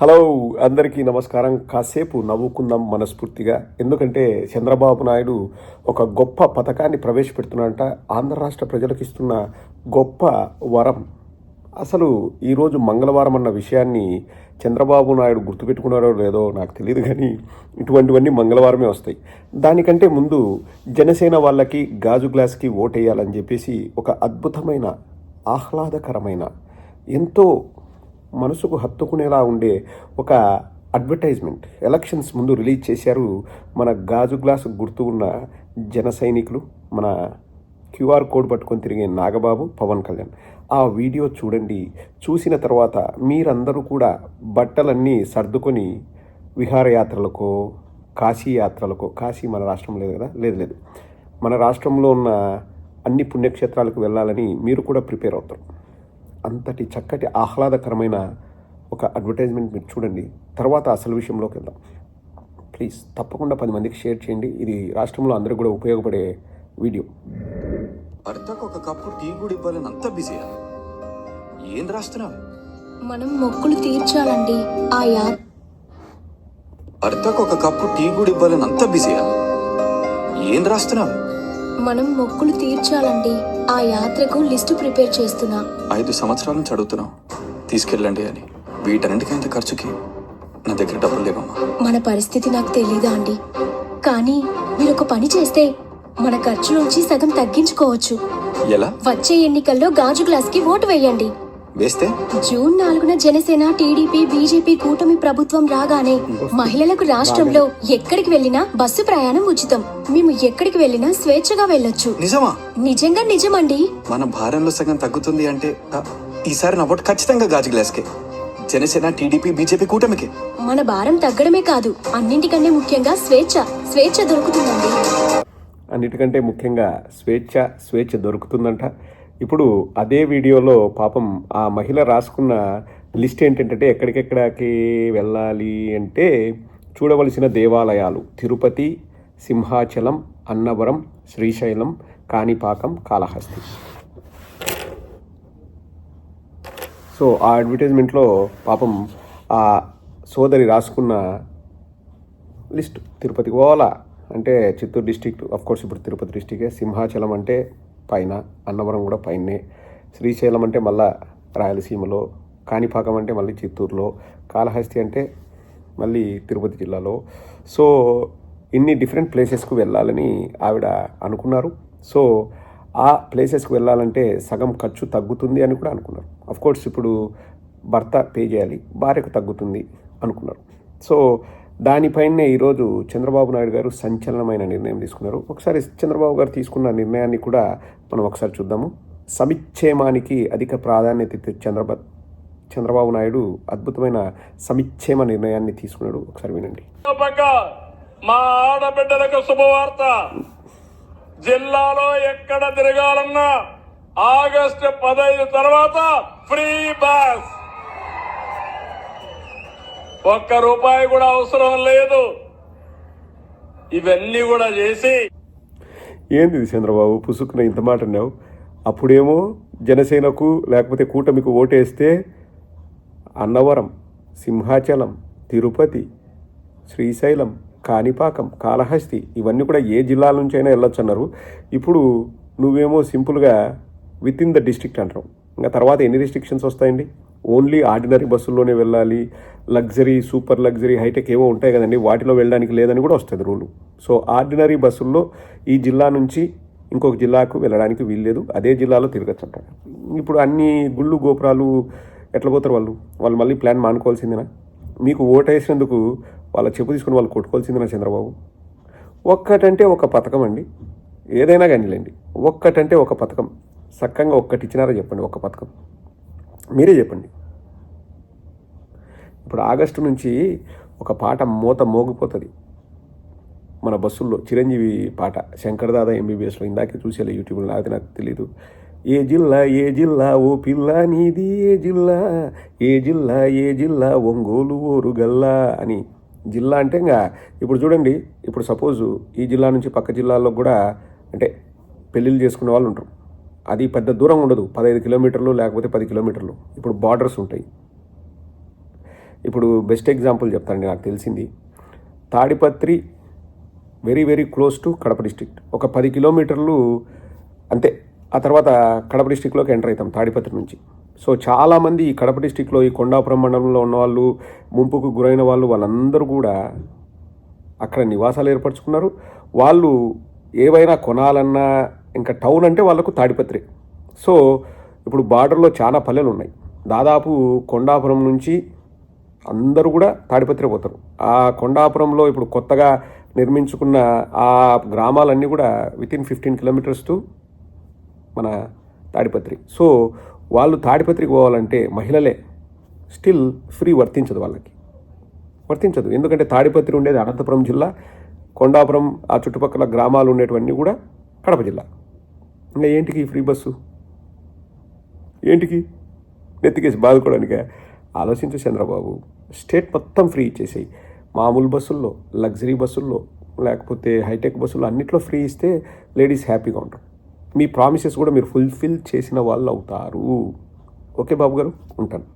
Hello అందరికీ నమస్కారం. కాసేపు నవ్వుకుందాం మనస్ఫూర్తిగా. ఎందుకంటే చంద్రబాబు నాయుడు ఒక గొప్ప పథకాన్ని ప్రవేశపెడుతున్నాడంట. ఆంధ్ర రాష్ట్ర ప్రజలకు ఇస్తున్న గొప్ప వరం. అసలు ఈరోజు మంగళవారం అన్న విషయాన్ని చంద్రబాబు నాయుడు గుర్తుపెట్టుకున్నారో లేదో నాకు తెలియదు కానీ ఇటువంటివన్నీ మంగళవారమే వస్తాయి. దానికంటే ముందు జనసేన వాళ్ళకి గాజు గ్లాస్కి ఓటేయాలని చెప్పేసి ఒక అద్భుతమైన ఆహ్లాదకరమైన ఎంతో మనసుకు హత్తుకునేలా ఉండే ఒక అడ్వర్టైజ్మెంట్. ఎలక్షన్స్ ముందు రిలీజ్ చేశారు మన గాజు గ్లాసు గుర్తు ఉన్న జన సైనికులు మన క్యూఆర్ కోడ్ పట్టుకొని తిరిగే నాగబాబు పవన్ కళ్యాణ్. ఆ వీడియో చూడండి. చూసిన తర్వాత మీరందరూ కూడా బట్టలన్నీ సర్దుకొని విహారయాత్రలకో కాశీ యాత్రలకో కాశీ మన రాష్ట్రం లేదు కదా? లేదు లేదు. మన రాష్ట్రంలో ఉన్న అన్ని పుణ్యక్షేత్రాలకు వెళ్ళాలని మీరు కూడా ప్రిపేర్ అవుతారు. అంతటి చక్కటి ఆహ్లాదకరమైన ఒక అడ్వర్టైజ్మెంట్ మీరు చూడండి. తర్వాత అసలు విషయంలోకి వెళ్దాం. ప్లీజ్ తప్పకుండా పది మందికి షేర్ చేయండి. ఇది రాష్ట్రంలో అందరికీ కూడా ఉపయోగపడే వీడియో. భర్తకు ఒక కప్పు టీ కూడా ఇవ్వాలని అంత బిజీయా ఏం రాస్తున్నావు? మనం మొక్కులు తీర్చాలండి. ఆ యా. భర్తకు ఒక కప్పు టీ కూడా ఇవ్వాలని అంత బిజీయా ఏం రాస్తున్నావు? మనం మొక్కులు తీర్చాలండి. ఆ యాత్రకు లిస్టు ప్రిపేర్ చేస్తున్నా. ఐదు సంవత్సరాల నుంచి అడుగుతున్నావు తీసుకెళ్ళండి అని. వీటన్నిటికైంత ఖర్చుకి నా దగ్గర డబ్బులు లేవమ్మా. మన పరిస్థితి నాకు తెలీదా అండి? కానీ మీరు ఒక పని చేస్తే మన ఖర్చు నుంచి సగం తగ్గించుకోవచ్చు. ఎలా? వచ్చే ఎన్నికల్లో గాజు గ్లాస్కి ఓటు వేయండి. వేస్తే? జూన్ నాలుగున జనసేన టీడీపీ బీజేపీ కూటమి ప్రభుత్వం రాగానే మహిళలకు రాష్ట్రంలో ఎక్కడికి వెళ్ళినా బస్సు ప్రయాణం ఉచితం. మేము ఎక్కడికి వెళ్ళినా స్వేచ్ఛగా వెళ్ళొచ్చు. నిజమా? నిజంగా నిజమండి. మన భారంలో సగం తగ్గుతుంది అంటే ఆ, ఈసారి నా ఓటు ఖచ్చితంగా గాజు గ్లాస్కే. జనసేన టీడీపీ బీజేపీ కూటమికి. మన భారం తగ్గడమే కాదు అన్నింటికంటే ముఖ్యంగా స్వేచ్ఛ. స్వేచ్ఛ దొరుకుతుందండి. అన్నిటికంటే ముఖ్యంగా స్వేచ్ఛ స్వేచ్ఛ దొరుకుతుందంట. ఇప్పుడు అదే వీడియోలో పాపం ఆ మహిళ రాసుకున్న లిస్ట్ ఏంటంటే ఎక్కడికెక్కడికి వెళ్ళాలి అంటే చూడవలసిన దేవాలయాలు. తిరుపతి సింహాచలం అన్నవరం శ్రీశైలం కాణిపాకం కాళహస్తి. సో ఆ అడ్వర్టైజ్మెంట్లో పాపం ఆ సోదరి రాసుకున్న లిస్ట్ తిరుపతి పోవాలా? అంటే చిత్తూరు డిస్టిక్ ఆఫ్ కోర్స్ ఇప్పుడు తిరుపతి డిస్టికే సింహాచలం అంటే పైన అన్నవరం కూడా పైనే శ్రీశైలం అంటే మళ్ళా రాయలసీమలో కాణిపాకం అంటే మళ్ళీ చిత్తూరులో కాళహస్తి అంటే మళ్ళీ తిరుపతి జిల్లాలో. సో ఇన్ని డిఫరెంట్ ప్లేసెస్కు వెళ్ళాలని ఆవిడ అనుకున్నారు. సో ఆ ప్లేసెస్కి వెళ్ళాలంటే సగం ఖర్చు తగ్గుతుంది అని కూడా అనుకున్నారు. అఫ్ కోర్స్ ఇప్పుడు భర్త పే చేయాలి భార్యకు తగ్గుతుంది అనుకున్నారు. సో దానిపైనే ఈరోజు చంద్రబాబు నాయుడు గారు సంచలనమైన నిర్ణయం తీసుకున్నారు. ఒకసారి చంద్రబాబు గారు తీసుకున్న నిర్ణయాన్ని కూడా మనం ఒకసారి చూద్దాము. సమిక్షేమానికి అధిక ప్రాధాన్యత ఇచ్చే చంద్రబాబు చంద్రబాబు నాయుడు అద్భుతమైన సమిక్షేమ నిర్ణయాన్ని తీసుకున్నాడు. ఒకసారి వినండి. మా ఆడబిడ్డలకు శుభవార్త. జిల్లాలో ఎక్కడ తిరగాలన్నా ఆగస్టు పదహైదు తర్వాత ఫ్రీ బస్. ఒక్క రూపాయి కూడా అవసరం లేదు. ఇవన్నీ కూడా చేసి ఏంది చంద్రబాబు పుసుకున ఇంత మాట అన్నావు? అప్పుడేమో జనసేనకు లేకపోతే కూటమికి ఓటేస్తే అన్నవరం సింహాచలం తిరుపతి శ్రీశైలం కాణిపాకం కాళహస్తి ఇవన్నీ కూడా ఏ జిల్లాల నుంచి అయినా వెళ్ళొచ్చు అన్నారు ఇప్పుడు నువ్వేమో సింపుల్గా విత్ ఇన్ ద డిస్ట్రిక్ట్ అంటారు ఇంకా తర్వాత ఎన్ని రిస్ట్రిక్షన్స్ వస్తాయండి? ఓన్లీ ఆర్డినరీ బస్సుల్లోనే వెళ్ళాలి. లగ్జరీ సూపర్ లగ్జరీ హైటెక్ ఏవో ఉంటాయి కదండి వాటిలో వెళ్ళడానికి లేదని కూడా వస్తుంది రూలు. సో ఆర్డినరీ బస్సుల్లో ఈ జిల్లా నుంచి ఇంకొక జిల్లాకు వెళ్ళడానికి వీల్లేదు. అదే జిల్లాలో తిరగచ్చు అంటారు ఇప్పుడు అన్ని గుళ్ళు గోపురాలు ఎట్లా పోతారు వాళ్ళు? వాళ్ళు మళ్ళీ ప్లాన్ మానుకోవాల్సిందేనా? మీకు ఓటేసినందుకు వాళ్ళ చెప్పు తీసుకుని వాళ్ళు కొట్టుకోవాల్సిందేనా చంద్రబాబు? ఒక్కటంటే ఒక పథకం అండి. ఏదైనా కానీలేండి. ఒక్కటంటే ఒక పథకం. సక్కంగా ఒక్కటి ఇచ్చినారా చెప్పండి ఒక పథకం. మీరే చెప్పండి. ఇప్పుడు ఆగస్టు నుంచి ఒక పాట మోత మోగిపోతుంది. మన బస్సుల్లో చిరంజీవి పాట శంకర్ దాదా ఎంబీబీఎస్లో ఇందాకే చూసేలే యూట్యూబ్లో అది నాకు తెలీదు. ఏ జిల్లా ఏ జిల్లా ఓ పిల్ల నీది ఏ జిల్లా ఏ జిల్లా ఏ జిల్లా ఒంగోలు ఓరుగల్లా అని. జిల్లా అంటే ఇంకా ఇప్పుడు చూడండి ఇప్పుడు సపోజు ఈ జిల్లా నుంచి పక్క జిల్లాల్లో కూడా అంటే పెళ్ళిళ్ళు చేసుకునే వాళ్ళు ఉంటారు. అది పెద్ద దూరం ఉండదు పదహైదు కిలోమీటర్లు లేకపోతే పది కిలోమీటర్లు. ఇప్పుడు బార్డర్స్ ఉంటాయి. ఇప్పుడు బెస్ట్ ఎగ్జాంపుల్ చెప్తానండి నాకు తెలిసింది. Tadipatri very very close to Kadapa district ఒక పది కిలోమీటర్లు అంతే ఆ తర్వాత కడప డిస్ట్రిక్ట్లోకి ఎంటర్ అవుతాం తాడిపత్రి నుంచి. సో చాలామంది ఈ కడప డిస్ట్రిక్ట్లో ఈ కొండాపురం మండలంలో ఉన్న వాళ్ళు ముంపుకు గురైన వాళ్ళు వాళ్ళందరూ కూడా అక్కడ నివాసాలు ఏర్పరచుకున్నారు. వాళ్ళు ఏవైనా కొనాలన్నా ఇంకా టౌన్ అంటే వాళ్ళకు తాడిపత్రి. సో ఇప్పుడు బార్డర్లో చాలా పల్లెలు ఉన్నాయి. దాదాపు కొండాపురం నుంచి అందరూ కూడా తాడిపత్రి పోతారు. ఆ కొండాపురంలో ఇప్పుడు కొత్తగా నిర్మించుకున్న ఆ గ్రామాలన్నీ కూడా within fifteen kilometres to మన తాడిపత్రి. సో వాళ్ళు తాడిపత్రికి పోవాలంటే మహిళలే స్టిల్ ఫ్రీ వర్తించదు వాళ్ళకి. వర్తించదు. ఎందుకంటే తాడిపత్రి ఉండేది అనంతపురం జిల్లా కొండాపురం ఆ చుట్టుపక్కల గ్రామాలు ఉండేటివన్నీ కూడా కడప జిల్లా. ఇంకా ఏంటికి ఫ్రీ బస్సు ఏంటికి? నెత్తికేసి బాదుకోవడానికే? ఆలోచించు చంద్రబాబు. స్టేట్ మొత్తం ఫ్రీ ఇచ్చేసేయి మామూలు బస్సుల్లో లగ్జరీ బస్సుల్లో లేకపోతే హైటెక్ బస్సుల్లో అన్నిట్లో ఫ్రీ ఇస్తే లేడీస్ హ్యాపీగా ఉంటారు. మీ ప్రామిసెస్ కూడా మీరు ఫుల్ఫిల్ చేసిన వాళ్ళు అవుతారు. ఓకే బాబు గారు ఉంటాను.